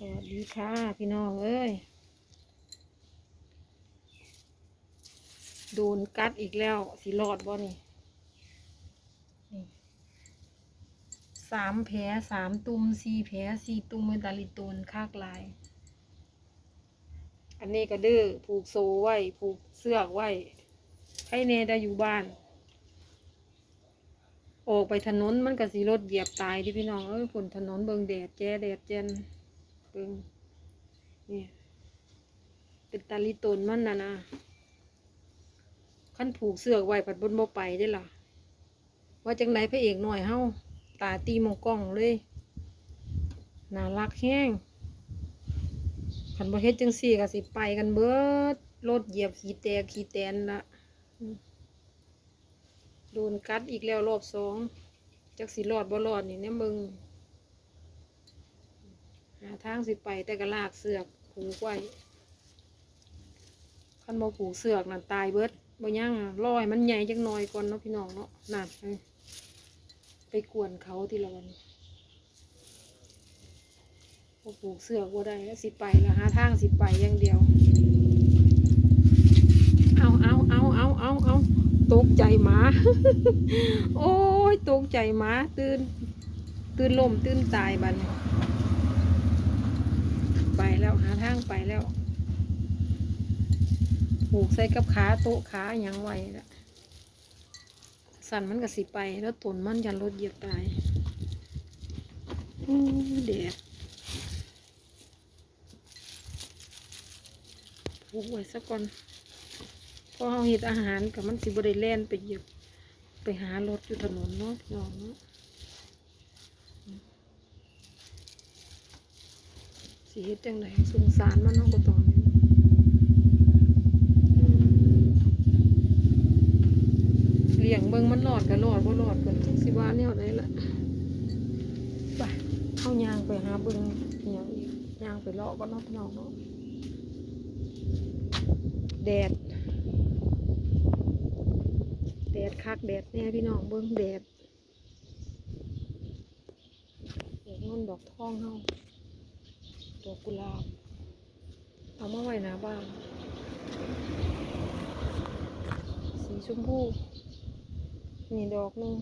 สวัสดีค่ะพี่น้องเอ้ย โดนกัดอีกแล้วสิรอดบ่นี่นี่สามแผลสามตุ่มสี่แผลสี่ตุ่มเมตาลิโตนคากลาย อันนี้ก็ดื้อผูกโซไว้ ผูกเสื้อไว้ ให้เนได้อยู่บ้าน ออกไปถนนมันก็สิรถเหยียบตายที่พี่น้องเอ้ยฝนถนนเบิงแดดแจ้แดดเจน บิงนี่เป็นตาลิตนมันนะนะขั้นผูกเสือกไว้ผัดบนบ่ไปได้ล่ะ ว่าจังไรพระเอกหน่อยเฮาตาตีมองกล้องเลยน่ารักแห้งขันบ่เฮ็ดจังสี่ก็สิไปกันเบิดรถเหยียบขี่แตกขี่แตนละโดนกัดอีกแล้วรอบสองจักสิรอดบ่รอดนี่เนี่ยมึงาทางสิไปแต่ก็ลากเสือกผูกไว้คันบ่ผูกเสือกนั่นตายเบิดบ่ยังอะรอยมันใหญ่จังหน่อยก่อนเนาะพี่น้องเนาะนั่นไปกวนเขาทีละวันบ่ผูกเสือกบ่ได้แล้วสิไปแล้วหาทางสิไปอย่างเดียว เอาเอาเอาเอาเอาเอาตกใจหมา โอ้ยตกใจหมาตื่น ตื่นลมตื่นตายบัดน แล้วหาทางไปแล้วผูกใส่กับขาโต๊ะขาหยังไวละสั่นมันก็สิไป แล้วตนมันยันรถเหยียบตายอู้แดดผูกไว้สักก่อนพอเราเห็ดอาหารกับมันสิบได้แลนไปเหยียบไปหารถอยู่ถนนเนาะพี่น้องเนาะ สิเฮ็ดจังไดสงสารมันเนาะก็ตอนนี้อืมเลี้ยงเบิ่งมันรอดก็รอดบ่รอดก็จักสิว่าแนวใดล่ะไปเฮายางไปหาเบิ่งอิหยังอีกยางไปเลาะก็เนาะพี่น้องเนาะแดดแดดคักแดดแน่พี่น้องเบิ่งแดดดอกเงินดอกทองเฮา ดอกกุหลาบเอามาไว้น้าบ้านสีชมพูนี่ดอกหนึง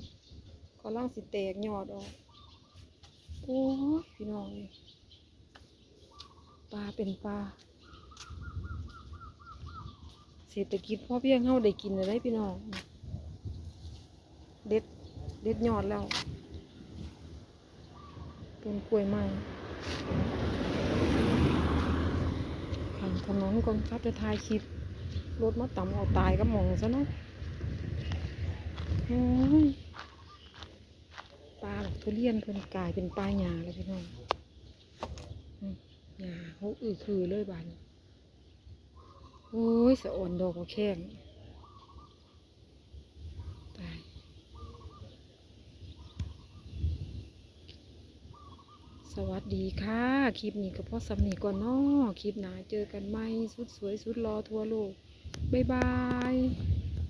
กำลังสิแตกยอดออกโอ้พี่น้องปลาเป็นปลาเศรษฐกิจพ่อเพียงเฮาได้กินอะไรพี่น้อง เด็ดเด็ดยอดแล้ว เป็นกล้วยไม้ ถนนก่อนครับจะถ่ายคลิปรถมาต่ำเอาตายก็มองซะนะโอ้ยปลาแบบทุเรียนเพิ่นกลายเป็นปลาหญ้าแล้วพี่น้องหญ้าเขาอือคือเลยบานโอ้ยสะอ่อนดอกมะแข้งตาย สวัสดีค่ะ คลิปนี้ก็พอสำนีก่อนนาะคลิปหนาเจอกันไหมสุดสวยสุดรอทั่วโลก บ๊ายบาย